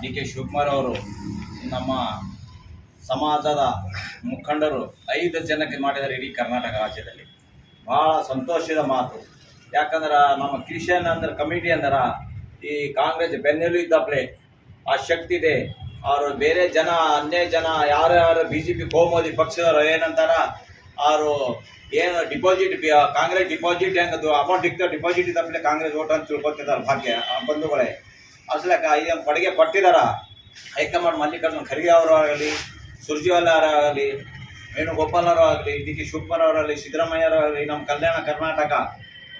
D K Shivakumar ಅವರು ನಮ್ಮ ಸಮಾಜದ ಮುಖಂಡರು ಐದು ಜನಕ್ಕೆ ಮಾಡಿದ್ದಾರೆ ಇಡೀ ಕರ್ನಾಟಕ ರಾಜ್ಯದಲ್ಲಿ. ಭಾಳ ಸಂತೋಷದ ಮಾತು. ಯಾಕಂದ್ರೆ ನಮ್ಮ ಕ್ರಿಶ್ಚಿಯನ್ ಅಂದ್ರೆ ಕಮಿಟಿ ಅಂದ್ರೆ ಈ ಕಾಂಗ್ರೆಸ್ ಬೆನ್ನೆಲು ಇದ್ದಪ್ಲೆ, ಆ ಶಕ್ತಿ ಇದೆ. ಅವರು ಬೇರೆ ಜನ ಅನ್ಯ ಜನ, ಯಾರು ಯಾರು ಬಿ ಜೆ ಪಿ ಕೋಮೋದಿ ಪಕ್ಷದವರು ಏನಂತಾರ, ಅವರು ಏನು ಡಿಪಾಸಿಟ್ ಕಾಂಗ್ರೆಸ್ ಡಿಪಾಸಿಟ್ ಹೆಂಗದು ಅಮೌಂಟ್ ಇತ್ತು ಡಿಪಾಸಿಟ್ ಇದ್ದಪ್ಲೆ ಕಾಂಗ್ರೆಸ್ ಓಟ್ ಅಂತ ತಿಳ್ಕೊತಿದ್ದಾರೆ ಭಾಗ್ಯ ಬಂಧುಗಳೇ. ಅಸಲಕ್ಕ ಇದನ್ನು ಕೊಡುಗೆ ಕೊಟ್ಟಿದಾರ. ಹೈಕಮಾಂಡ್ ಮಲ್ಲಿಕಾರ್ಜುನ ಖರ್ಗೆ ಅವರು ಆಗಲಿ ಸುರ್ಜೇವಾಲ ಆಗಲಿ ಡಿ ಕೆ ಶಿವಕುಮಾರ್ ಅವರಾಗಲಿ ಸಿದ್ದರಾಮಯ್ಯ ಅವರಾಗಲಿ ನಮ್ಮ ಕಲ್ಯಾಣ ಕರ್ನಾಟಕ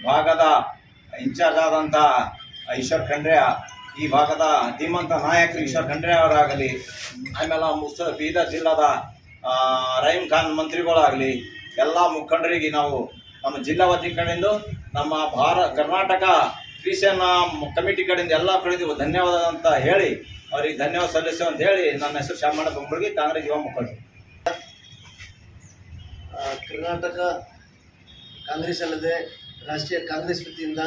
ಭಾಗದ ಇನ್ಚಾರ್ಜ್ ಆದಂಥ ಈಶ್ವರ್ ಖಂಡ್ರೆ, ಈ ಭಾಗದ ಧೀಮಂತ ನಾಯಕ ಈಶ್ವರ್ ಖಂಡ್ರೆ ಅವರಾಗಲಿ, ಆಮೇಲೆ ಮುಸ ಬೀದರ್ ಜಿಲ್ಲಾದ ರಹೀಮ್ ರಹೀಂ ಖಾನ್ ಮಂತ್ರಿಗಳಾಗಲಿ, ಎಲ್ಲ ಮುಖಂಡರಿಗೆ ನಾವು ನಮ್ಮ ಜಿಲ್ಲಾ ವತಿ ಕಡೆಯಿಂದ ನಮ್ಮ ಭಾರ, ಕರ್ನಾಟಕ ಕ್ರಿಶ್ಚಿಯನ್ ಕಮಿಟಿ ಕಡೆಯಿಂದ ಎಲ್ಲ ಕಡೆಯಿಂದ ಧನ್ಯವಾದ ಅಂತ ಹೇಳಿ ಅವ್ರಿಗೆ ಧನ್ಯವಾದ ಸಲ್ಲಿಸು ಅಂತ ಹೇಳಿ ನನ್ನ ಹೆಸರು ಶ್ಯಾಮಣ್ಣ ಬೊಂಬರ್ಗಿ, ಕಾಂಗ್ರೆಸ್ ಯುವ ಮುಖಂಡರು ಕರ್ನಾಟಕ ಕಾಂಗ್ರೆಸ್ ಅಲ್ಲದೆ ರಾಷ್ಟ್ರೀಯ ಕಾಂಗ್ರೆಸ್ ವತಿಯಿಂದ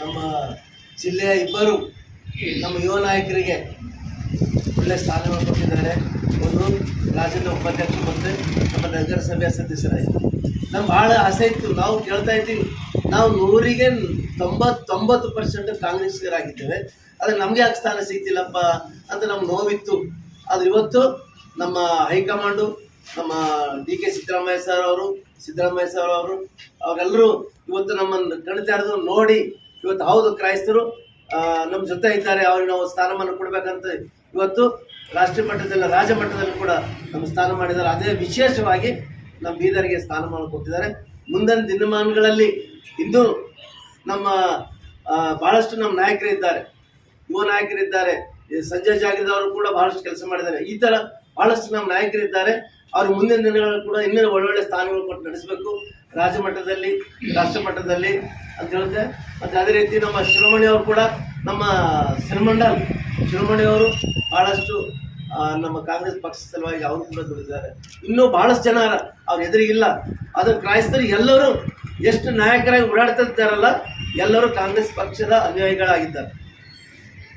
ನಮ್ಮ ಜಿಲ್ಲೆಯ ಇಬ್ಬರು ನಮ್ಮ ಯುವ ನಾಯಕರಿಗೆ ಒಳ್ಳೆ ಸ್ಥಾನವನ್ನು ಕೊಟ್ಟಿದ್ದಾರೆ. ಒಂದು ರಾಜ್ಯದ ಉಪಾಧ್ಯಕ್ಷರು ಮತ್ತು ನಮ್ಮ ನಗರಸಭೆಯ ಸದಸ್ಯರಾಯಿತು ನಮ್ಗೆ ಭಾಳ ಆಸೆ ಇತ್ತು. ನಾವು ಕೇಳ್ತಾ ಇದ್ದೀವಿ. ನಾವು ನೂರಿಗೆ ತೊಂಬತ್ತೊಂಬತ್ತು ಪರ್ಸೆಂಟ್ ಕಾಂಗ್ರೆಸ್ಗರಾಗಿದ್ದೇವೆ ಆದರೆ ನಮಗೆ ಯಾಕೆ ಸ್ಥಾನ ಸಿಗ್ತಿಲ್ಲಪ್ಪ ಅಂತ ನಮ್ಗೆ ನೋವಿತ್ತು. ಆದರೆ ಇವತ್ತು ನಮ್ಮ ಹೈಕಮಾಂಡು, ನಮ್ಮ ಡಿ ಕೆ ಸಿದ್ದರಾಮಯ್ಯ ಸರ್ ಅವರು, ಸಿದ್ದರಾಮಯ್ಯ ಸರ್ ಅವರು, ಅವರೆಲ್ಲರೂ ಇವತ್ತು ನಮ್ಮನ್ನು ಕಣ್ತಾರದು ನೋಡಿ ಇವತ್ತು ಹೌದು ಕ್ರೈಸ್ತರು ನಮ್ಮ ಜೊತೆ ಇದ್ದಾರೆ, ಅವ್ರಿಗೆ ನಾವು ಸ್ಥಾನಮಾನ ಕೊಡಬೇಕಂತ ಇವತ್ತು ರಾಷ್ಟ್ರೀಯ ಮಟ್ಟದಲ್ಲಿ, ರಾಜ್ಯ ಮಟ್ಟದಲ್ಲಿ ಕೂಡ ನಮ್ಮ ಸ್ಥಾನ ಮಾಡಿದ್ದಾರೆ. ಅದೇ ವಿಶೇಷವಾಗಿ ನಮ್ಮ ಬೀದರ್ಗೆ ಸ್ಥಾನಮಾನ ಕೊಟ್ಟಿದ್ದಾರೆ. ಮುಂದಿನ ದಿನಮಾನಗಳಲ್ಲಿ ಇಂದು ನಮ್ಮ ಬಹಳಷ್ಟು ನಮ್ಮ ನಾಯಕರು ಇದ್ದಾರೆ. ಯುವ ನಾಯಕರಿದ್ದಾರೆ ಸಂಜಯ್ ಜಾಗಿದವರು ಕೂಡ ಬಹಳಷ್ಟು ಕೆಲಸ ಮಾಡಿದ್ದಾರೆ. ಈ ಥರ ಬಹಳಷ್ಟು ನಮ್ಮ ನಾಯಕರು ಇದ್ದಾರೆ. ಅವರು ಮುಂದಿನ ದಿನಗಳಲ್ಲಿ ಕೂಡ ಇನ್ನೂ ಒಳ್ಳೊಳ್ಳೆ ಸ್ಥಾನಗಳು ಕೊಟ್ಟು ನಡೆಸಬೇಕು. ರಾಜ್ಯ ಮಟ್ಟದಲ್ಲಿ ರಾಷ್ಟ್ರ ಮಟ್ಟದಲ್ಲಿ ಅಂತ ಹೇಳುತ್ತೆ. ಮತ್ತು ಅದೇ ರೀತಿ ನಮ್ಮ ಶಿರೋಮಣಿ ಅವರು ಕೂಡ ನಮ್ಮ ಶಿರಮಂಡಲ್ ಶಿರೋಮಣಿ ಅವರು ಬಹಳಷ್ಟು ನಮ್ಮ ಕಾಂಗ್ರೆಸ್ ಪಕ್ಷದ ಸಲುವಾಗಿ ಅವರು ಕೂಡ ದುಡಿದಿದ್ದಾರೆ ಇನ್ನೂ ಬಹಳಷ್ಟು ಜನ ಅವ್ರ ಎದುರಿಗಿಲ್ಲ ಅದು ಕ್ರೈಸ್ತರು ಎಲ್ಲರೂ ಎಷ್ಟು ನಾಯಕರಾಗಿ ಓಡಾಡ್ತಾ ಎಲ್ಲರೂ ಕಾಂಗ್ರೆಸ್ ಪಕ್ಷದ ಅನುಯಾಯಿಗಳಾಗಿದ್ದಾರೆ.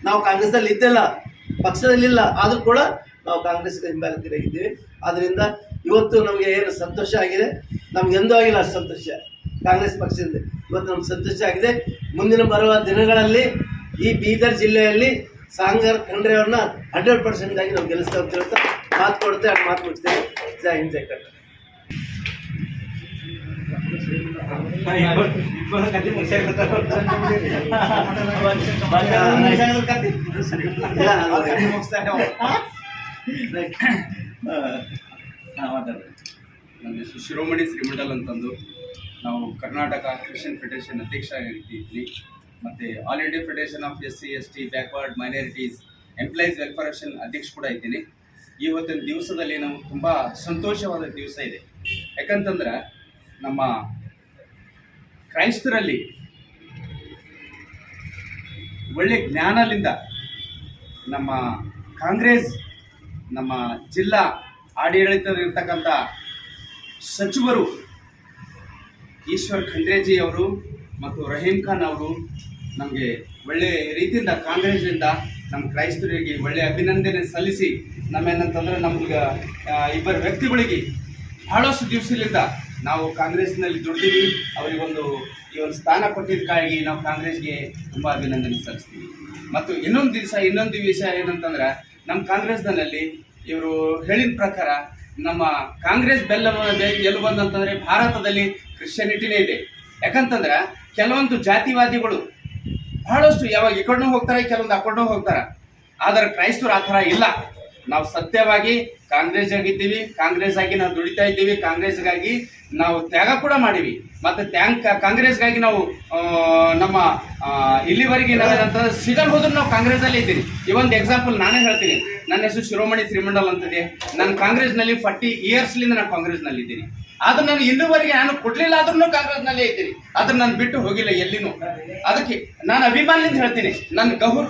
ನಾವು ಕಾಂಗ್ರೆಸ್ನಲ್ಲಿ ಇದ್ದಿಲ್ಲ ಪಕ್ಷದಲ್ಲಿಲ್ಲ ಆದರೂ ಕೂಡ ನಾವು ಕಾಂಗ್ರೆಸ್ಗೆ ಹಿಂಬಾಲಿತರಾಗಿದ್ದೀವಿ ಆದ್ದರಿಂದ ಇವತ್ತು ನಮಗೆ ಏನು ಸಂತೋಷ ಆಗಿದೆ? ನಮ್ಗೆ ಎಂದೂ ಆಗಿಲ್ಲ ಅಷ್ಟು ಸಂತೋಷ. ಕಾಂಗ್ರೆಸ್ ಪಕ್ಷದಿಂದ. ಇವತ್ತು ನಮ್ಗೆ ಸಂತೋಷ ಆಗಿದೆ. ಮುಂದಿನ ಬರುವ ದಿನಗಳಲ್ಲಿ ಈ ಬೀದರ್ ಜಿಲ್ಲೆಯಲ್ಲಿ ಸಾಂಗರ್ ಖಂಡ್ರೆ ಅವ್ರನ್ನ ಹಂಡ್ರೆಡ್ ಪರ್ಸೆಂಟ್ ಆಗಿ ನಾವು ಗೆಲ್ಲಿಸ್ತೇವೆ ಅಂತ ಹೇಳ್ತಾ ಮಾತು ಕೊಡುತ್ತೆ ಅದು ಮಾತು ಮುಗಿಸ್ತೇವೆ ಜೈ ಹಿಂದ್ ಜೈ ಕನ್ನಡ ನನ್ನ ಹೆಸರು ಶಿರೋಮಣಿ ಶ್ರೀಮಂಡಲ್ ಅಂತಂದು. ನಾವು ಕರ್ನಾಟಕ ಕ್ರಿಶ್ಚಿಯನ್ ಫೆಡರೇಷನ್ ಅಧ್ಯಕ್ಷ ಆಗಿರ್ತೀವಿ ಮತ್ತು all India federation of S C S T backward minorities employees welfare association ಅಧ್ಯಕ್ಷ ಕೂಡ ಇದ್ದೀನಿ. ಇವತ್ತಿನ ದಿವಸದಲ್ಲಿ ನಾವು ತುಂಬ ಸಂತೋಷವಾದ ದಿವಸ ಇದೆ. ಯಾಕಂತಂದ್ರೆ ನಮ್ಮ ಕ್ರೈಸ್ತರಲ್ಲಿ ಒಳ್ಳೆ ಜ್ಞಾನದಿಂದ ನಮ್ಮ ಕಾಂಗ್ರೆಸ್, ನಮ್ಮ ಜಿಲ್ಲಾ ಆಡಳಿತದಲ್ಲಿರ್ತಕ್ಕಂಥ ಸಚಿವರು ಈಶ್ವರ್ ಖಂಡ್ರೇಜಿ ಅವರು ಮತ್ತು ರಹೀಂ ಖಾನ್ ಅವರು ನಮಗೆ ಒಳ್ಳೆಯ ರೀತಿಯಿಂದ ಕಾಂಗ್ರೆಸ್ನಿಂದ ನಮ್ಮ ಕ್ರೈಸ್ತರಿಗೆ ಒಳ್ಳೆಯ ಅಭಿನಂದನೆ ಸಲ್ಲಿಸಿ, ನಮ್ಮೇನಂತಂದ್ರೆ ನಮ್ಗೆ ಇಬ್ಬರು ವ್ಯಕ್ತಿಗಳಿಗೆ ಬಹಳಷ್ಟು ದಿವಸದಿಂದ ನಾವು ಕಾಂಗ್ರೆಸ್ನಲ್ಲಿ ದುಡ್ದೀವಿ. ಅವರಿಗೊಂದು ಈ ಒಂದು ಸ್ಥಾನ ಕೊಟ್ಟಿದ್ದಕ್ಕಾಗಿ ನಾವು ಕಾಂಗ್ರೆಸ್ಗೆ ತುಂಬ ಅಭಿನಂದನೆ ಸಲ್ಲಿಸ್ತೀವಿ. ಮತ್ತು ಇನ್ನೊಂದು ದಿವಸ, ಇನ್ನೊಂದು ವಿಷಯ ಏನಂತಂದ್ರೆ, ನಮ್ಮ ಕಾಂಗ್ರೆಸ್ನಲ್ಲಿ ಇವರು ಹೇಳಿದ ಪ್ರಕಾರ ನಮ್ಮ ಕಾಂಗ್ರೆಸ್ ಬೆಲ್ಲ ಎಲ್ಲಿ ಬಂದಂತಂದ್ರೆ ಭಾರತದಲ್ಲಿ ಕ್ರಿಶ್ಚಿಯನಿಟಿನೇ ಇದೆ. ಯಾಕಂತಂದ್ರೆ, ಕೆಲವೊಂದು ಜಾತಿವಾದಿಗಳು ಬಹಳಷ್ಟು ಯಾವಾಗ ಈ ಕಡೆನೂ ಹೋಗ್ತಾರೆ, ಕೆಲವೊಂದು ಆ ಕಡೆನೂ ಹೋಗ್ತಾರೆ. ಆದರೆ ಕ್ರೈಸ್ತರು ಆ ಥರ ಇಲ್ಲ. ನಾವು ಸತ್ಯವಾಗಿ ಕಾಂಗ್ರೆಸ್ ಆಗಿದ್ದೀವಿ, ಕಾಂಗ್ರೆಸ್ ಆಗಿ ನಾವು ದುಡಿತಾ ಇದ್ದೀವಿ, ಕಾಂಗ್ರೆಸ್ಗಾಗಿ ನಾವು ತ್ಯಾಗ ಕೂಡ ಮಾಡೀವಿ. ಮತ್ತು ತ್ಯಾಂಕ್ ಕಾಂಗ್ರೆಸ್ಗಾಗಿ ನಾವು ನಮ್ಮ ಇಲ್ಲಿವರೆಗೆ ಅಂತಂದ್ರೆ ಸಿಗಲ್ ಹೋದ್ರು ನಾವು ಕಾಂಗ್ರೆಸ್ನಲ್ಲಿ ಇದ್ದೀವಿ. ಈ ಒಂದು ಎಕ್ಸಾಂಪಲ್ ನಾನೇ ಹೇಳ್ತೀನಿ. ನನ್ನ ಹೆಸರು ಶಿರೋಮಣಿ ಶ್ರೀಮಂಡಲ್ ಅಂತಿದೆ. ನಾನು ಕಾಂಗ್ರೆಸ್ನಲ್ಲಿ ಫಾರ್ಟಿ ಇಯರ್ಸ್ಲಿಂದ ನಾನು ಕಾಂಗ್ರೆಸ್ನಲ್ಲಿ ಇದ್ದೀನಿ. ಆದ್ರೆ ನಾನು ಇಲ್ಲಿವರೆಗೆ ನಾನು ಕೊಡ್ಲಿಲ್ಲ ಆದ್ರೂ ಕಾಂಗ್ರೆಸ್ನಲ್ಲೇ ಇದ್ದೀನಿ. ಆದ್ರೆ ನಾನು ಬಿಟ್ಟು ಹೋಗಿಲ್ಲ ಎಲ್ಲಿನೂ. ಅದಕ್ಕೆ ನಾನು ಅಭಿಮಾನದಿಂದ ಹೇಳ್ತೀನಿ. ನನ್ನ ಗೌರ್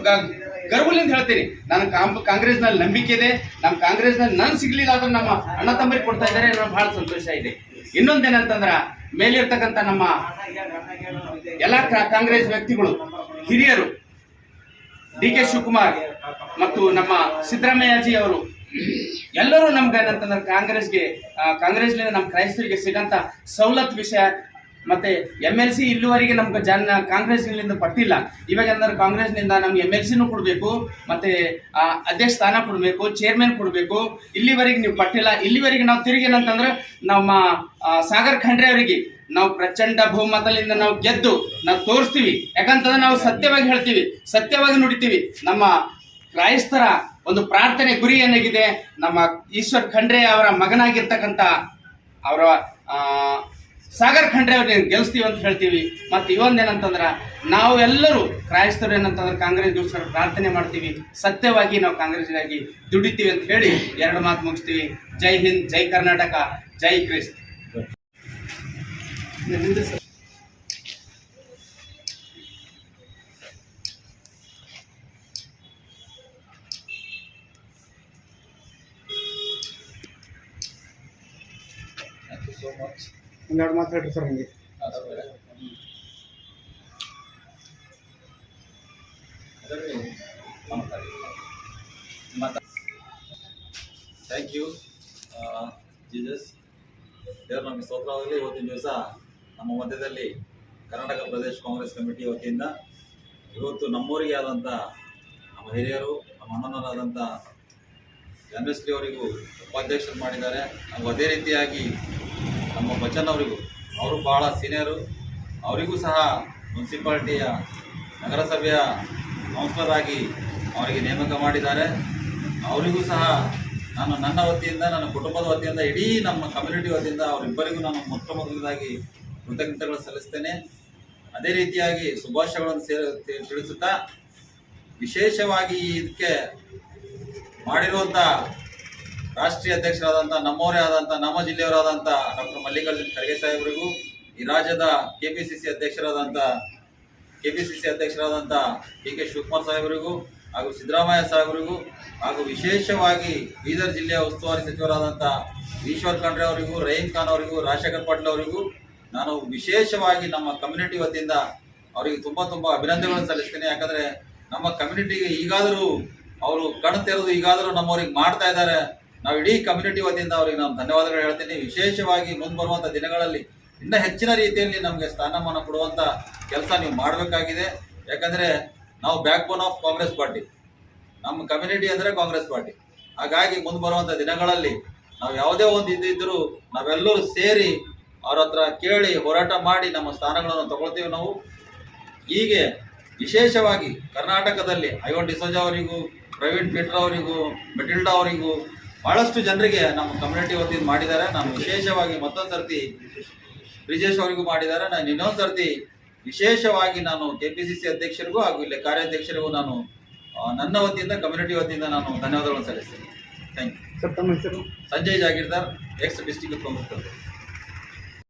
ಗರ್ವಲಿಂದ ಹೇಳ್ತೀನಿ. ನಾನು ಕಾಂಗ್ರೆಸ್ನಲ್ಲಿ ನಂಬಿಕೆ ಇದೆ. ನಮ್ಮ ಕಾಂಗ್ರೆಸ್ನಲ್ಲಿ ನನ್ ಸಿಗ್ಲಿಲ್ಲ ಆದ್ರೂ ನಮ್ಮ ಅಣ್ಣ ತಮ್ಮರಿಗೆ ಕೊಡ್ತಾ ಇದ್ದಾರೆ ನನಗೆ ಬಹಳ ಸಂತೋಷ ಇದೆ. ಇನ್ನೊಂದೇನಂತಂದ್ರ, ಮೇಲಿರ್ತಕ್ಕಂಥ ನಮ್ಮ ಎಲ್ಲ ಕಾಂಗ್ರೆಸ್ ವ್ಯಕ್ತಿಗಳು, ಹಿರಿಯರು, ಡಿ ಕೆ ಶಿವಕುಮಾರ್ ಮತ್ತು ನಮ್ಮ ಸಿದ್ದರಾಮಯ್ಯಜಿ ಅವರು ಎಲ್ಲರೂ ನಮ್ಗೆ ಏನಂತಂದ್ರೆ ಕಾಂಗ್ರೆಸ್ಗೆ ಕಾಂಗ್ರೆಸ್ನಿಂದ ನಮ್ಮ ಕ್ರೈಸ್ತರಿಗೆ ಸಿಗಂತ ಸವಲತ್ತು ವಿಷಯ. ಮತ್ತೆ ಎಂ ಎಲ್ ಸಿ ಇಲ್ಲಿವರೆಗೆ ನಮ್ಗೆ ಜನ ಕಾಂಗ್ರೆಸ್ನಿಂದ ಪಟ್ಟಿಲ್ಲ. ಇವಾಗ ಅಂದ್ರೆ ಕಾಂಗ್ರೆಸ್ನಿಂದ ನಮ್ಗೆ ಎಂ ಎಲ್ ಸಿನೂ ಕೊಡಬೇಕು, ಮತ್ತೆ ಅಧ್ಯಕ್ಷ ಸ್ಥಾನ ಕೊಡಬೇಕು ಚೇರ್ಮನ್ ಕೊಡಬೇಕು. ಇಲ್ಲಿವರೆಗೆ ನೀವು ಪಟ್ಟಿಲ್ಲ. ಇಲ್ಲಿವರೆಗೆ ನಾವು ತಿರುಗಿ ಏನಂತಂದ್ರೆ ನಮ್ಮ ಸಾಗರ್ ಖಂಡ್ರೆ ಅವರಿಗೆ ನಾವು ಪ್ರಚಂಡ ಬಹುಮತದಿಂದ ನಾವು ಗೆದ್ದು ನಾವು ತೋರಿಸ್ತೀವಿ. ಯಾಕಂತಂದ್ರೆ ನಾವು ಸತ್ಯವಾಗಿ ಹೇಳ್ತೀವಿ, ಸತ್ಯವಾಗಿ ನುಡಿತೀವಿ. ನಮ್ಮ ಕ್ರೈಸ್ತರ ಒಂದು ಪ್ರಾರ್ಥನೆ ಗುರಿ ಏನಾಗಿದೆ? ನಮ್ಮ ಈಶ್ವರ್ ಖಂಡ್ರೆ ಅವರ ಮಗನಾಗಿರ್ತಕ್ಕಂಥ ಅವರ ಸಾಗರ್ ಖಂಡ್ರೆ ಅವ್ರನ್ನ ಗೆಲ್ಲಿಸ್ತೀವಿ ಅಂತ ಹೇಳ್ತೀವಿ. ಮತ್ತು ಇವೊಂದೇನಂತಂದ್ರೆ ನಾವು ಎಲ್ಲರೂ ಕ್ರೈಸ್ತರು ಏನಂತಂದ್ರೆ ಕಾಂಗ್ರೆಸ್ ಕಾಂಗ್ರೆಸ್ಗೋಸ್ಕರ ಪ್ರಾರ್ಥನೆ ಮಾಡ್ತೀವಿ. ಸತ್ಯವಾಗಿ ನಾವು ಕಾಂಗ್ರೆಸ್ಗಾಗಿ ದುಡಿತೀವಿ ಅಂತ ಹೇಳಿ ಎರಡು ಮಾತು ಮುಗಿಸ್ತೀವಿ. ಜೈ ಹಿಂದ್, ಜೈ ಕರ್ನಾಟಕ, ಜೈ ಕ್ರಿಸ್ತ್. ಮಚ್ ಮಾತು ಹೇಳ್ರಿ ಸರ್ ಹಂಗೆ ಥ್ಯಾಂಕ್ ಯು ಜೀಸಸ್ ದೇವ್ರು ನಮಗೆ ಸ್ತೋತ್ರವಾಗಲಿ. ಇವತ್ತಿನ ದಿವಸ ನಮ್ಮ ಮಧ್ಯದಲ್ಲಿ ಕರ್ನಾಟಕ ಪ್ರದೇಶ ಕಾಂಗ್ರೆಸ್ ಕಮಿಟಿ ವತಿಯಿಂದ ಇವತ್ತು ನಮ್ಮೂರಿಗೆ ಆದಂಥ ನಮ್ಮ ಹಿರಿಯರು, ನಮ್ಮ ಅಣ್ಣನವರಾದಂಥ ಎಸ್ ಅವರಿಗೂ ಉಪಾಧ್ಯಕ್ಷರು ಮಾಡಿದ್ದಾರೆ. ಹಾಗೂ ಅದೇ ರೀತಿಯಾಗಿ ನಮ್ಮ ಬಚ್ಚನ್ ಅವರಿಗೂ, ಅವರು ಭಾಳ ಸೀನಿಯರು ಅವರಿಗೂ ಸಹ ಮುನ್ಸಿಪಾಲ್ಟಿಯ ನಗರಸಭೆಯ ಕೌನ್ಸಿಲರ್ ಆಗಿ ಅವರಿಗೆ ನೇಮಕ ಮಾಡಿದ್ದಾರೆ. ಅವರಿಗೂ ಸಹ ನಾನು ನನ್ನ ವತಿಯಿಂದ, ನನ್ನ ಕುಟುಂಬದ ವತಿಯಿಂದ, ಇಡೀ ನಮ್ಮ ಕಮ್ಯುನಿಟಿ ವತಿಯಿಂದ ಅವರಿಬ್ಬರಿಗೂ ನಾನು ಮೊಟ್ಟ ಮೊದಲನೇದಾಗಿ ಕೃತಜ್ಞತೆಗಳು ಸಲ್ಲಿಸ್ತೇನೆ. ಅದೇ ರೀತಿಯಾಗಿ ಶುಭಾಶಯಗಳನ್ನು ಸೇರ ತಿಳಿಸುತ್ತಾ, ವಿಶೇಷವಾಗಿ ಇದಕ್ಕೆ ಮಾಡಿರುವಂಥ ರಾಷ್ಟ್ರೀಯ ಅಧ್ಯಕ್ಷರಾದಂಥ ನಮ್ಮವರೇ ಆದಂಥ ನಮ್ಮ ಜಿಲ್ಲೆಯವರಾದಂಥ ಡಾಕ್ಟರ್ ಮಲ್ಲಿಕಾರ್ಜುನ್ ಖರ್ಗೆ ಸಾಹೇಬರಿಗೂ, ಈ ರಾಜ್ಯದ ಕೆ ಪಿ ಸಿ ಸಿ ಅಧ್ಯಕ್ಷರಾದಂಥ ಕೆ ಪಿ ಸಿ ಸಿ ಅಧ್ಯಕ್ಷರಾದಂಥ ಡಿ ಕೆ ಶಿವಕುಮಾರ್ ಸಾಹೇಬರಿಗೂ ಹಾಗೂ ಸಿದ್ದರಾಮಯ್ಯ ಸಾಹೇಬರಿಗೂ ಹಾಗೂ ವಿಶೇಷವಾಗಿ ಬೀದರ್ ಜಿಲ್ಲೆಯ ಉಸ್ತುವಾರಿ ಸಚಿವರಾದಂಥ ಈಶ್ವರ್ ಖಂಡ್ರೆ ಅವರಿಗೂ, ರಹೀಂ ಖಾನ್ ಅವರಿಗೂ, ರಾಜಶೇಖರ್ ಪಾಟೀಲ್ ಅವರಿಗೂ ನಾನು ವಿಶೇಷವಾಗಿ ನಮ್ಮ ಕಮ್ಯುನಿಟಿ ವತಿಯಿಂದ ಅವರಿಗೆ ತುಂಬ ತುಂಬ ಅಭಿನಂದನೆಗಳನ್ನು ಸಲ್ಲಿಸ್ತೇನೆ. ಯಾಕಂದರೆ ನಮ್ಮ ಕಮ್ಯುನಿಟಿಗೆ ಈಗಾದರೂ ಅವರು ಕಣ್ತೆರೆದು ಈಗಾದರೂ ನಮ್ಮವರಿಗೆ ಮಾಡ್ತಾ ಇದ್ದಾರೆ. ನಾವು ಇಡೀ ಕಮ್ಯುನಿಟಿ ವತಿಯಿಂದ ಅವರಿಗೆ ನಾನು ಧನ್ಯವಾದಗಳು ಹೇಳ್ತೀನಿ. ವಿಶೇಷವಾಗಿ ಮುಂದೆ ದಿನಗಳಲ್ಲಿ ಇನ್ನೂ ಹೆಚ್ಚಿನ ರೀತಿಯಲ್ಲಿ ನಮಗೆ ಸ್ಥಾನಮಾನ ಕೊಡುವಂಥ ಕೆಲಸ ನೀವು ಮಾಡಬೇಕಾಗಿದೆ. ಯಾಕಂದರೆ ನಾವು backbone of Congress party. ನಮ್ಮ ಕಮ್ಯುನಿಟಿ ಅಂದರೆ ಕಾಂಗ್ರೆಸ್ ಪಾರ್ಟಿ. ಹಾಗಾಗಿ ಮುಂದೆ ಬರುವಂಥ ದಿನಗಳಲ್ಲಿ ನಾವು ಯಾವುದೇ ಒಂದು ಇದ್ದಿದ್ದರೂ ನಾವೆಲ್ಲರೂ ಸೇರಿ ಅವ್ರ ಹತ್ರ ಕೇಳಿ ಹೋರಾಟ ಮಾಡಿ ನಮ್ಮ ಸ್ಥಾನಗಳನ್ನು ತಗೊಳ್ತೀವಿ ನಾವು. ಹೀಗೆ ವಿಶೇಷವಾಗಿ ಕರ್ನಾಟಕದಲ್ಲಿ ಐವನ್ ಡಿಸೋಜಾ ಅವರಿಗೂ, ಪ್ರವೀಣ್ ಪೀಟರ್ ಅವರಿಗೂ, ಮೆಟಿಲ್ಡಾ ಅವರಿಗೂ ಬಹಳಷ್ಟು ಜನರಿಗೆ ನಮ್ಮ ಕಮ್ಯುನಿಟಿ ವತಿಯಿಂದ ಮಾಡಿದ್ದಾರೆ. ನಾನು ವಿಶೇಷವಾಗಿ ಮತ್ತೊಂದು ಸರ್ತಿ ಬ್ರಿಜೇಶ್ ಅವರಿಗೂ ಮಾಡಿದ್ದಾರೆ. ನಾನು ಇನ್ನೊಂದು ಸರ್ತಿ ವಿಶೇಷವಾಗಿ ನಾನು ಕೆ ಪಿ ಸಿ ಸಿ ಅಧ್ಯಕ್ಷರಿಗೂ ಹಾಗೂ ಇಲ್ಲಿ ಕಾರ್ಯಾಧ್ಯಕ್ಷರಿಗೂ ನಾನು ನನ್ನ ವತಿಯಿಂದ ಕಮ್ಯುನಿಟಿ ವತಿಯಿಂದ ನಾನು ಧನ್ಯವಾದಗಳನ್ನು ಸಲ್ಲಿಸ್ತೇನೆ. ಥ್ಯಾಂಕ್ ಯು ಸರ್ ತಮ್ಮ ಹೆಸರು? Sanjay Jagirdar ex district Congress.